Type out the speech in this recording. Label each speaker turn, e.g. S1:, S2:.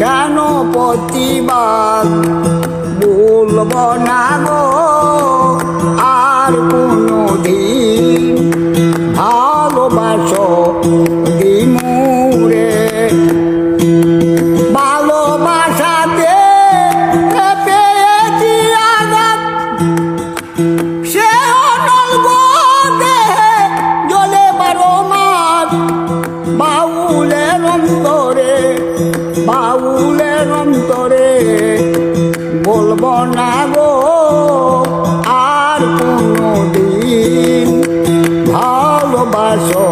S1: কেন প্রতিবাদ বলব না গো, আর কোনো দিন ভালোবাসো দিমুরে ভালোবাসাতে পেয়েছি আঘাত। সে জলে বারো মাস বাউলের অন্তরে ফুলের অন্তরে বলব না গো আর কোনো দিন ভালোবাসো।